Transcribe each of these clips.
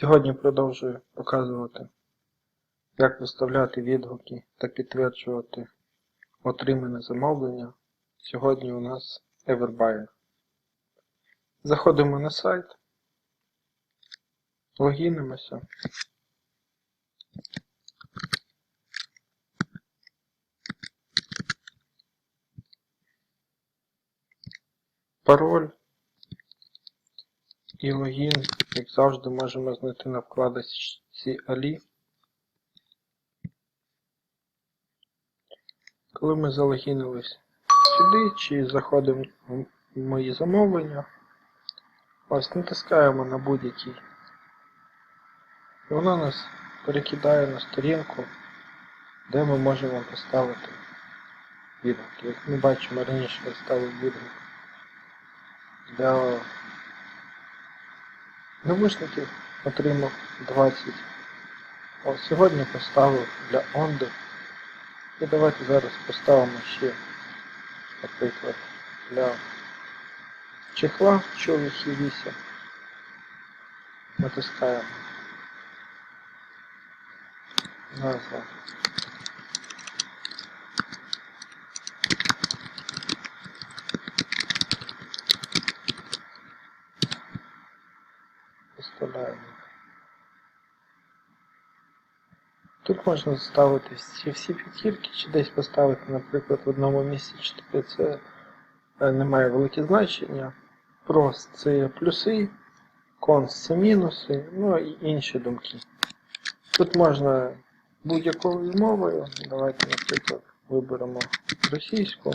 Сьогодні продовжую показувати, як виставляти відгуки та підтверджувати отримане замовлення. Сьогодні у нас Everbuyer. Заходимо на сайт, логінимося. Пароль і логін, як завжди, можемо знайти на вкладочці Ali. Коли ми залогінились сюди, чи заходимо в мої замовлення, ось натискаємо на будь-який. І воно нас перекидає на сторінку, де ми можемо поставити відгук. Як ми бачимо, раніше я ставив відгук для навушників отримав 20. Ось сьогодні поставив для Онди. І давайте зараз поставимо ще, наприклад, для чехла чоловіки 8. Натискаємо. Назва. Виставляємо. Тут можна ставити всі, всі п'ятірки, чи десь поставити, наприклад, в одному місці 4. Це е, не має велике значення. Прос це плюси, конс це мінуси, ну і інші думки. Тут можна будь-якою мовою. Давайте, наприклад, виберемо російську.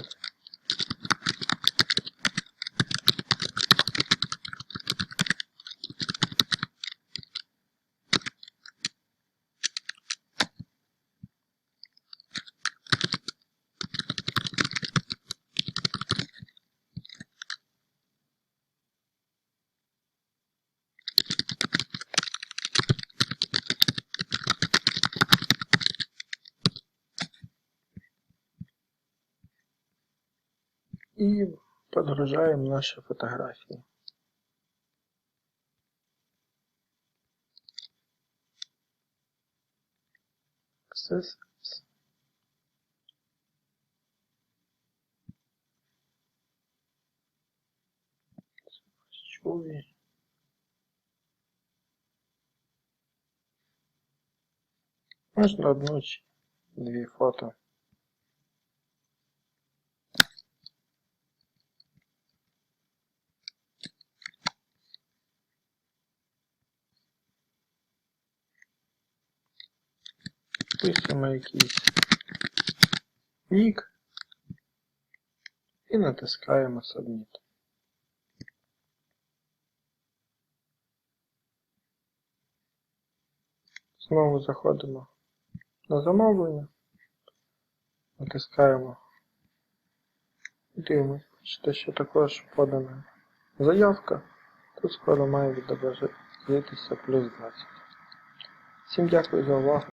І подгружаємо наші фотографії. Accessories. Чули. Можна одну чи дві фото. Пишемо якийсь нік і натискаємо Submit. Знову заходимо на замовлення, натискаємо і дивимося, що також подана заявка. Тут скоро має відобразитися плюс 20. Всім дякую за увагу.